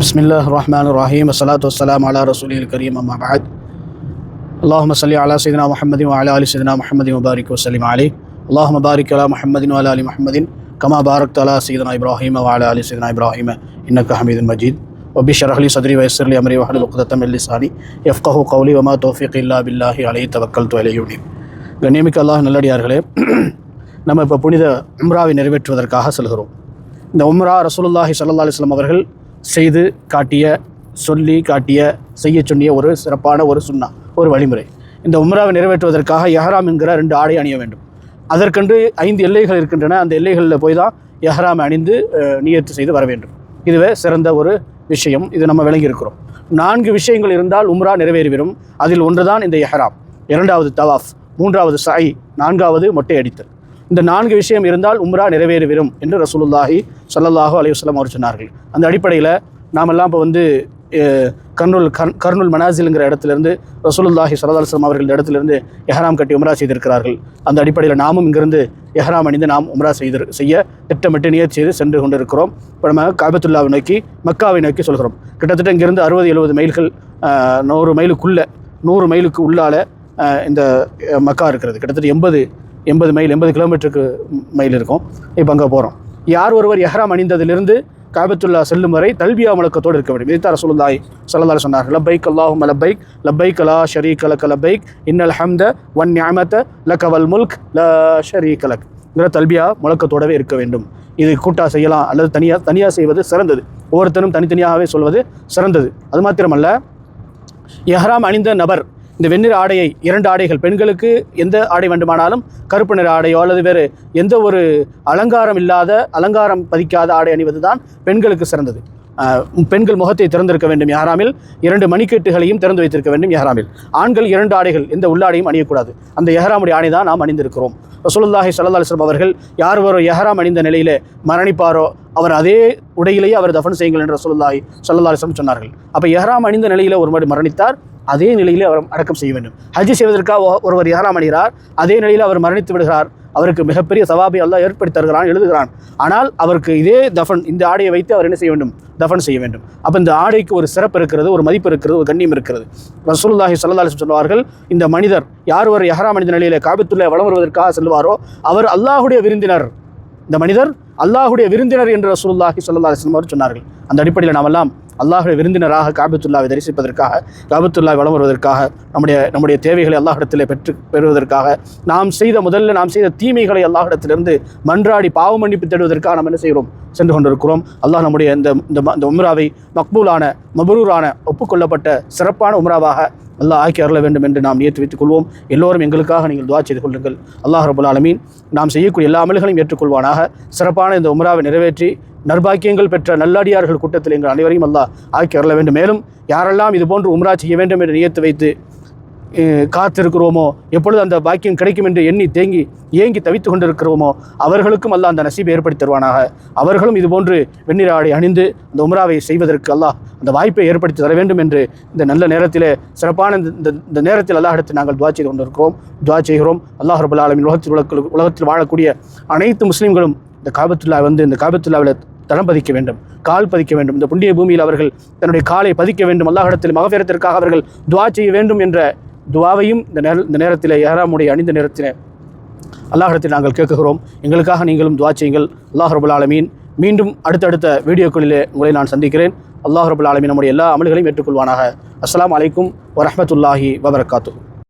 بسم الله الرحمن الرحيم والصلاة والسلام على رسوله الكريم أما بعد اللهم صل على سيدنا محمد وعلى آل سيدنا محمد وبارك وسلم عليه اللهم بارك على محمد وعلى آل محمد كما باركت على سيدنا إبراهيم وعلى آل سيدنا إبراهيم إنك حميد مجيد وبي اشرح لي صدري ويسر لي أمري واحلل عقدة من لساني يفقه قولي وما توفيق إلا بالله عليه توكلت عليه யுனீப் கண்ணியமிக்க அல்லாஹ் நல்லடியார்களே நம்ம இப்போ புனித உம்ராவை நிறைவேற்றுவதற்காக செல்கிறோம் இந்த உம்ரா ரசூலுல்லாஹி ஸல்லல்லாஹு அலைஹி வஸல்லம் அவர்கள் செய்து காட்டிய சொல்லி காட்டிய செய்ய சொன்னிய ஒரு சிறப்பான ஒரு சுண்ணா ஒரு வழிமுறை. இந்த உம்ராவை நிறைவேற்றுவதற்காக எஹராம் என்கிற ரெண்டு ஆடை அணிய வேண்டும். அதற்கென்று ஐந்து எல்லைகள் இருக்கின்றன. அந்த எல்லைகளில் போய் தான் எஹராம் அணிந்து நியர்த்தி நியத்து செய்து வர வேண்டும். இதுவே சிறந்த ஒரு விஷயம். இது நம்ம விளங்கியிருக்கிறோம் நான்கு விஷயங்கள் இருந்தால் உம்ரா நிறைவேறிவிடும். அதில் ஒன்றுதான் இந்த எஹராம். இரண்டாவது தவாஃப் மூன்றாவது சாய் நான்காவது மொட்டை அடித்தல் இந்த நான்கு விஷயம் இருந்தால் உம்ரா நிறைவேறிவிடும் என்று ரசூலுல்லாஹி சல்லாஹூ அலையுஸ்லாம் அவர் சொன்னார்கள். அந்த அடிப்படையில் நாமெல்லாம் இப்போ வந்து கர்னூல் கர் கர்னூல் மனாசிலுங்கிற இடத்துலேருந்து ரசூலுல்லாஹி ஸல்லல்லாஹு அவர்கள் இடத்துலேருந்து எஹராம் கட்டி உம்ரா செய்திருக்கிறார்கள். அந்த அடிப்படையில் நாமும் இங்கிருந்து எஹராம் அணிந்து நாம் உம்ரா செய்து செய்ய திட்டமிட்டு நியர் செய்து சென்று கொண்டிருக்கிறோம். இப்போ நம்ம காபத்துல்லாவை நோக்கி மக்காவை நோக்கி சொல்கிறோம். கிட்டத்தட்ட இங்கிருந்து அறுபது எழுபது மைல்கள் நூறு மைலுக்குள்ளே நூறு மைலுக்கு உள்ளால இந்த மக்கா இருக்கிறது. கிட்டத்தட்ட எண்பது எண்பது மைல் எண்பது கிலோமீட்டருக்கு மைல் இருக்கும். இப்போ அங்கே போகிறோம் யார் ஒருவர் எஹ்ராம் அணிந்ததிலிருந்து காபத்துல்லா செல்லும் வரை தல்பியா முழக்கத்தோடு இருக்க வேண்டும். இதைத்தான் ரசூலுல்லாய் ஸல்லல்லாஹு சொன்னார் சொன்னார்கள். லப்பைக் அல்லாஹும்ம லப்பைக் லப்பைக் லா ஷரீக லக லப்பைக் இன்னல் ஹம்த ஒன் ஞாமத்த லக முல்க் முல்க் ஷரீ கலக் லக்ங்கிற தல்பியா முழக்கத்தோடவே இருக்க வேண்டும். இது கூட்டா செய்யலாம் அல்லது தனியாக தனியாக செய்வது சிறந்தது. ஒவ்வொருத்தரும் தனித்தனியாகவே சொல்வது சிறந்தது. அது மாத்திரமல்ல எஹ்ராம் அணிந்த நபர் இந்த வெண்ணிற ஆடையை இரண்டு ஆடைகள் பெண்களுக்கு எந்த ஆடை வேண்டுமானாலும் கருப்பு நிற ஆடையோ அல்லது வேறு எந்த ஒரு அலங்காரம் இல்லாத அலங்காரம் பதிக்காத ஆடை அணிவது தான் பெண்களுக்கு சிறந்தது. பெண்கள் முகத்தை திறந்திருக்க வேண்டும் யாராமில் இரண்டு மணிக்கட்டுகளையும் திறந்து வைத்திருக்க வேண்டும் யாராமில். ஆண்கள் இரண்டு ஆடைகள் எந்த உள்ளாடையும் அணியக்கூடாது. அந்த எஹ்ராமுடைய ஆணை தான் நாம் அணிந்திருக்கிறோம். ரசூலுல்லாஹி ஸல்லல்லாஹு அவர்கள் யார் ஒரு எஹ்ராம் அணிந்த நிலையிலே மரணிப்பாரோ அவர் அதே உடையிலேயே அவர் தஃபன் செய்யுங்கள் என்று ரசூலுல்லாஹி ஸல்லல்லாஹு சொன்னார்கள். அப்போ எஹராம் அணிந்த நிலையில் ஒரு ஒருவர் மரணித்தார் அதே நிலையிலே அவர் அடக்கம் செய்ய வேண்டும். ஹஜ் செய்வதற்காக ஒருவர் எஹ்ராம் அணிகிறார் அதே நிலையில் அவர் மரணித்து விடுகிறார். அவருக்கு மிகப்பெரிய சவாபை எல்லாம் ஏற்படுத்தி தருகிறான் எழுதுகிறான். ஆனால் அவருக்கு இதே தஃபன் இந்த ஆடையை வைத்து அவர் என்ன செய்ய வேண்டும்? தஃபன் செய்ய வேண்டும். அப்போ இந்த ஆடைக்கு ஒரு சிறப்பு இருக்கிறது ஒரு மதிப்பு இருக்கிறது ஒரு கண்ணியம் இருக்கிறது. ரசூல்லாஹி ஸல்லல்லாஹு அலைஹி சொல்வார்கள் இந்த மனிதர் யார் ஒரு எஹ்ராம் அணிந்த நிலையில் காபித்துள்ள வளம் வருவதற்காக செல்வாரோ அவர் அல்லாஹுடைய விருந்தினர். இந்த மனிதர் அல்லாஹுடைய விருந்தினர் என்று ரசூல்லாஹி சல்லா அலைஹி அவர் சொன்னார்கள். அந்த அடிப்படையில் நாமெல்லாம் அல்லாஹுடைய விருந்தினராக காபித்துல்லாவை தரிசிப்பதற்காக காபித்துல்லா வளம் வருவதற்காக நம்முடைய நம்முடைய தேவைகளை அல்லாஹிடத்தில் பெற்று பெறுவதற்காக நாம் செய்த முதல்ல நாம் செய்த தீமைகளை அல்லாஹிடத்திலிருந்து மன்றாடி பாவ மன்னிப்பு தேடுவதற்காக நாம் என்ன செய்கிறோம்? சென்று கொண்டிருக்கிறோம். அல்லாஹ் நம்முடைய இந்த இந்த ம- உம்ராவை மக்பூலான மபரூரான ஒப்புக்கொள்ளப்பட்ட சிறப்பான உம்ராவாக அல்லாஹ் ஆக்கி அருள வேண்டும் என்று நாம் நியத்து வைத்துக் கொள்வோம். எல்லோரும் எங்களுக்காக நீங்கள் துவா செய்து கொள்ளுங்கள். அல்லாஹ் ரபுல் ஆலமீன் நாம் செய்யக்கூடிய எல்லா அமல்களையும் ஏற்றுக்கொள்வானாக. சிறப்பான இந்த உமராவை நிறைவேற்றி நர்பாக்கியங்கள் பெற்ற நல்லடியார்கள் கூட்டத்தில் எங்கள் அனைவரையும் அல்லாஹ் ஆக்கி வரல வேண்டும். மேலும் யாரெல்லாம் இது போன்று உம்ரா செய்ய வேண்டும் என்று நியத்து வைத்து காத்திருக்கிறோமோ எப்பொழுது அந்த பாக்கியம் கிடைக்கும் என்று எண்ணி தேங்கி ஏங்கி தவித்து கொண்டிருக்கிறோமோ அவர்களுக்கும் அல்லாஹ் அந்த நசீபை ஏற்படுத்தி தருவானாக. அவர்களும் இதுபோன்று வெண்ணிற ஆடை அணிந்து அந்த உம்ராவை செய்வதற்கு அல்லாஹ் அந்த வாய்ப்பை ஏற்படுத்தி தர வேண்டும் என்று இந்த நல்ல நேரத்தில் சிறப்பான இந்த- இந்த நேரத்தில் அல்லாஹிடத்தில் நாங்கள் துவா செய்து கொண்டிருக்கிறோம். துவா செய்கிறோம். அல்லாஹ் ரபுல் ஆலமின் உலகத்தில் உலக உலகத்தில் வாழக்கூடிய அனைத்து முஸ்லீம்களும் இந்த காபத்துல்லா வந்து இந்த காபத்துல்லாவில் தடம் பதிக்க வேண்டும் கால் பதிக்க வேண்டும். இந்த புண்ணிய பூமியில் அவர்கள் தன்னுடைய காலை பதிக்க வேண்டும். அல்லாஹிடத்தில் மகபேரத்திற்காக அவர்கள் துவா செய்ய வேண்டும் என்ற துவாவையும் இந்த நேர இந்த நேரத்தில் ஏறாமுடைய அணிந்த நேரத்தில் அல்லாஹிடத்தில் நாங்கள் கேட்குகிறோம். எங்களுக்காக நீங்களும் துவா செய்யுங்கள். அல்லாஹ் ரபுல் ஆலமீன். மீண்டும் அடுத்தடுத்த வீடியோக்களிலே உங்களை நான் சந்திக்கிறேன். அல்லாஹ் ரபுல் ஆலமீன் நம்முடைய எல்லா அமல்களையும் ஏற்றுக்கொள்வானாக. அஸ்லாம் அலைக்கும் வரமத்துல்லாஹி வபரகாத்து